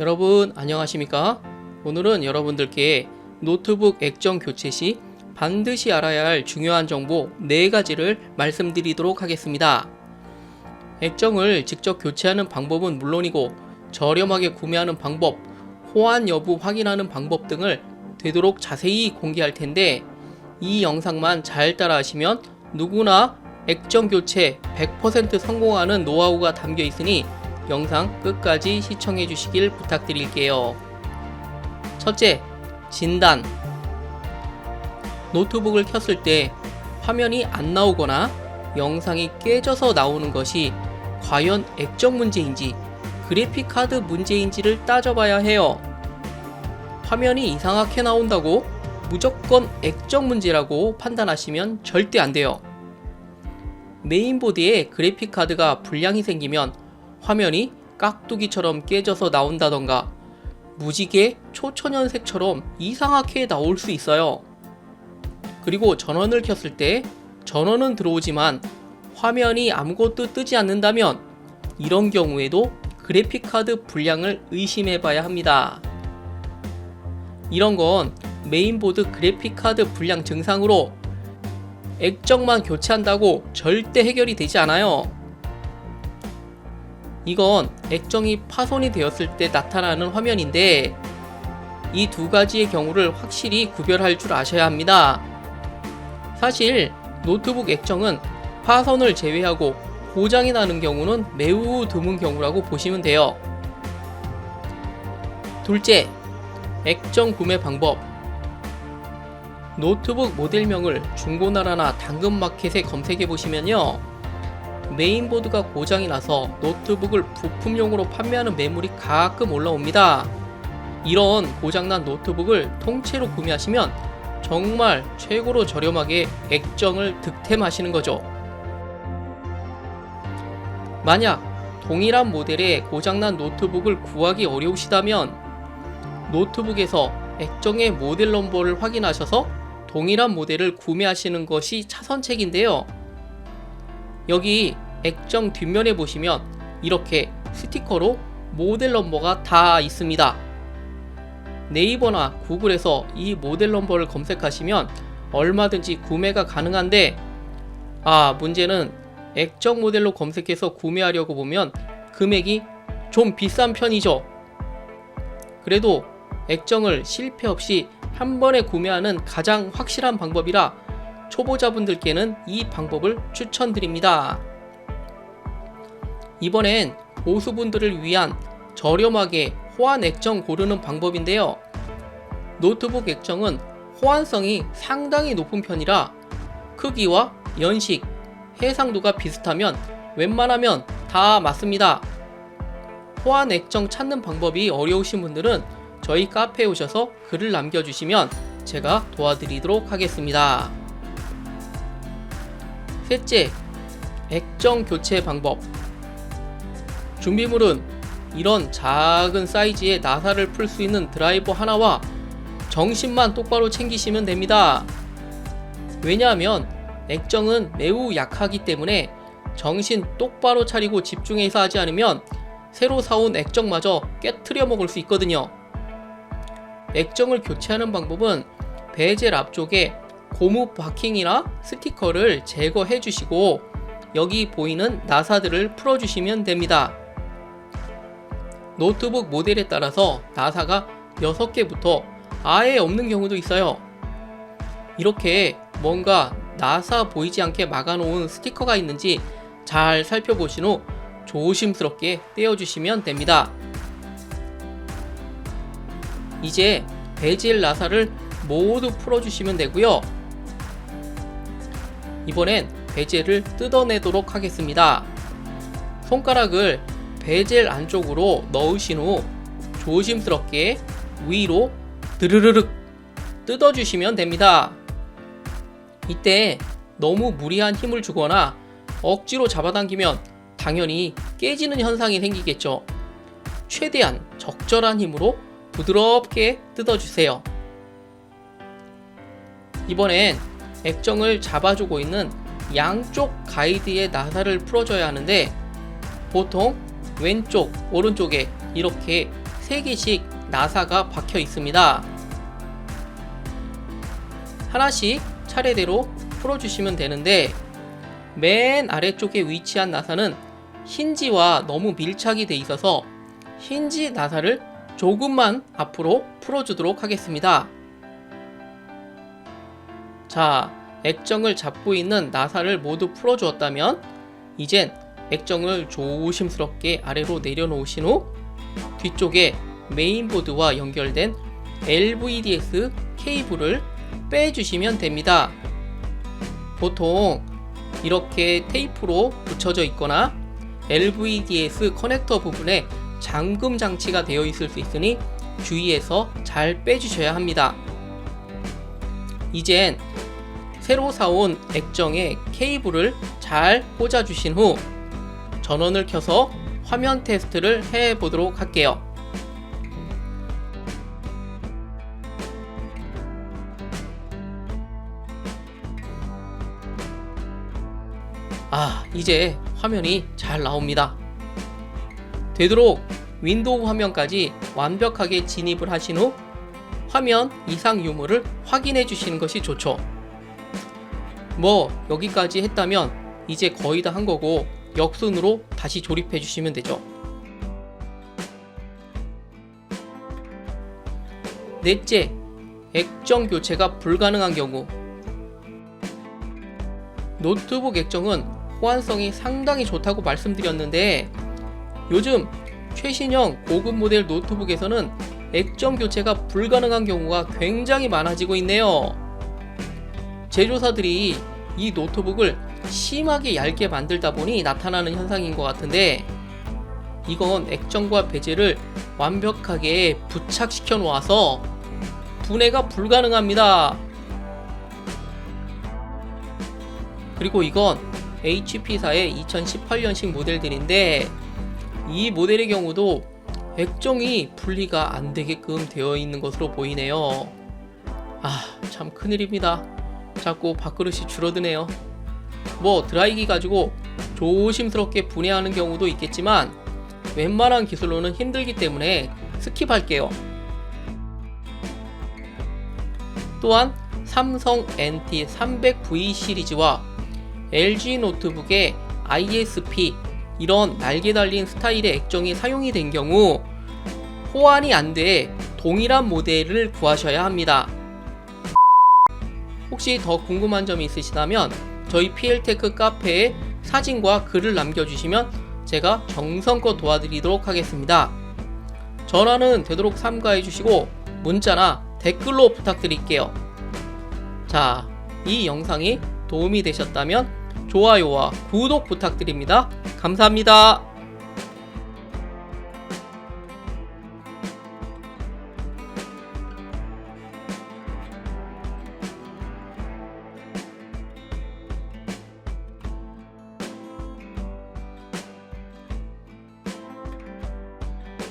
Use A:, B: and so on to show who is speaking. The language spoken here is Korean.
A: 여러분 안녕하십니까? 오늘은 여러분들께 노트북 액정 교체 시 반드시 알아야 할 중요한 정보 4가지를 말씀드리도록 하겠습니다. 액정을 직접 교체하는 방법은 물론이고 저렴하게 구매하는 방법, 호환 여부 확인하는 방법 등을 되도록 자세히 공개할 텐데 이 영상만 잘 따라하시면 누구나 액정 교체 100% 성공하는 노하우가 담겨 있으니 영상 끝까지 시청해 주시길 부탁드릴게요. 첫째, 진단. 노트북을 켰을 때 화면이 안 나오거나 영상이 깨져서 나오는 것이 과연 액정 문제인지 그래픽 카드 문제인지를 따져봐야 해요. 화면이 이상하게 나온다고 무조건 액정 문제라고 판단하시면 절대 안 돼요. 메인보드에 그래픽 카드가 불량이 생기면 화면이 깍두기처럼 깨져서 나온다던가 무지개 초천연색처럼 이상하게 나올 수 있어요. 그리고 전원을 켰을 때 전원은 들어오지만 화면이 아무것도 뜨지 않는다면 이런 경우에도 그래픽 카드 불량을 의심해 봐야 합니다. 이런 건 메인보드 그래픽 카드 불량 증상으로 액정만 교체한다고 절대 해결이 되지 않아요. 이건 액정이 파손이 되었을 때 나타나는 화면인데 이 두 가지의 경우를 확실히 구별할 줄 아셔야 합니다. 사실 노트북 액정은 파손을 제외하고 고장이 나는 경우는 매우 드문 경우라고 보시면 돼요. 둘째, 액정 구매 방법. 노트북 모델명을 중고나라나 당근마켓에 검색해 보시면요. 메인보드가 고장이 나서 노트북을 부품용으로 판매하는 매물이 가끔 올라옵니다. 이런 고장난 노트북을 통째로 구매하시면 정말 최고로 저렴하게 액정을 득템하시는 거죠. 만약 동일한 모델의 고장난 노트북을 구하기 어려우시다면 노트북에서 액정의 모델 넘버를 확인하셔서 동일한 모델을 구매하시는 것이 차선책인데요. 여기 액정 뒷면에 보시면 이렇게 스티커로 모델 넘버가 다 있습니다. 네이버나 구글에서 이 모델 넘버를 검색하시면 얼마든지 구매가 가능한데 아 문제는 액정 모델로 검색해서 구매하려고 보면 금액이 좀 비싼 편이죠. 그래도 액정을 실패 없이 한 번에 구매하는 가장 확실한 방법이라 초보자분들께는 이 방법을 추천드립니다. 이번엔 고수분들을 위한 저렴하게 호환 액정 고르는 방법인데요. 노트북 액정은 호환성이 상당히 높은 편이라 크기와 연식, 해상도가 비슷하면 웬만하면 다 맞습니다. 호환 액정 찾는 방법이 어려우신 분들은 저희 카페에 오셔서 글을 남겨주시면 제가 도와드리도록 하겠습니다. 셋째, 액정 교체 방법. 준비물은 이런 작은 사이즈의 나사를 풀 수 있는 드라이버 하나와 정신만 똑바로 챙기시면 됩니다. 왜냐하면 액정은 매우 약하기 때문에 정신 똑바로 차리고 집중해서 하지 않으면 새로 사온 액정마저 깨트려 먹을 수 있거든요. 액정을 교체하는 방법은 베젤 앞쪽에 고무 바킹이나 스티커를 제거해 주시고 여기 보이는 나사들을 풀어 주시면 됩니다. 노트북 모델에 따라서 나사가 6개부터 아예 없는 경우도 있어요. 이렇게 뭔가 나사 보이지 않게 막아놓은 스티커가 있는지 잘 살펴보신 후 조심스럽게 떼어주시면 됩니다. 이제 베젤 나사를 모두 풀어주시면 되고요. 이번엔 베젤을 뜯어내도록 하겠습니다. 손가락을 베젤 안쪽으로 넣으신 후 조심스럽게 위로 드르르륵 뜯어주시면 됩니다. 이때 너무 무리한 힘을 주거나 억지로 잡아당기면 당연히 깨지는 현상이 생기겠죠. 최대한 적절한 힘으로 부드럽게 뜯어주세요. 이번엔 액정을 잡아주고 있는 양쪽 가이드의 나사를 풀어줘야 하는데 보통 왼쪽, 오른쪽에 이렇게 3개씩 나사가 박혀 있습니다. 하나씩 차례대로 풀어주시면 되는데 맨 아래쪽에 위치한 나사는 힌지와 너무 밀착이 돼 있어서 힌지 나사를 조금만 앞으로 풀어주도록 하겠습니다. 자, 액정을 잡고 있는 나사를 모두 풀어주었다면 이젠 액정을 조심스럽게 아래로 내려놓으신 후 뒤쪽에 메인보드와 연결된 LVDS 케이블을 빼주시면 됩니다. 보통 이렇게 테이프로 붙여져 있거나 LVDS 커넥터 부분에 잠금 장치가 되어 있을 수 있으니 주의해서 잘 빼주셔야 합니다. 이젠 새로 사온 액정에 케이블을 잘 꽂아주신 후 전원을 켜서 화면 테스트를 해 보도록 할게요. 아, 이제 화면이 잘 나옵니다. 되도록 윈도우 화면까지 완벽하게 진입을 하신 후 화면 이상 유무를 확인해 주시는 것이 좋죠. 뭐 여기까지 했다면 이제 거의 다 한 거고 역순으로 다시 조립해 주시면 되죠. 넷째, 액정 교체가 불가능한 경우 노트북 액정은 호환성이 상당히 좋다고 말씀드렸는데 요즘 최신형 고급 모델 노트북에서는 액정 교체가 불가능한 경우가 굉장히 많아지고 있네요. 제조사들이 이 노트북을 심하게 얇게 만들다 보니 나타나는 현상인 것 같은데 이건 액정과 베젤을 완벽하게 부착시켜 놓아서 분해가 불가능합니다. 그리고 이건 HP사의 2018년식 모델들인데 이 모델의 경우도 액정이 분리가 안 되게끔 되어 있는 것으로 보이네요. 아, 참 큰일입니다. 자꾸 밥그릇이 줄어드네요. 뭐 드라이기 가지고 조심스럽게 분해하는 경우도 있겠지만 웬만한 기술로는 힘들기 때문에 스킵할게요. 또한 삼성 NT300V 시리즈와 LG 노트북의 ISP 이런 날개 달린 스타일의 액정이 사용이 된 경우 호환이 안 돼 동일한 모델을 구하셔야 합니다. 혹시 더 궁금한 점이 있으시다면 저희 PL테크 카페에 사진과 글을 남겨주시면 제가 정성껏 도와드리도록 하겠습니다. 전화는 되도록 삼가해 주시고 문자나 댓글로 부탁드릴게요. 자, 이 영상이 도움이 되셨다면 좋아요와 구독 부탁드립니다. 감사합니다.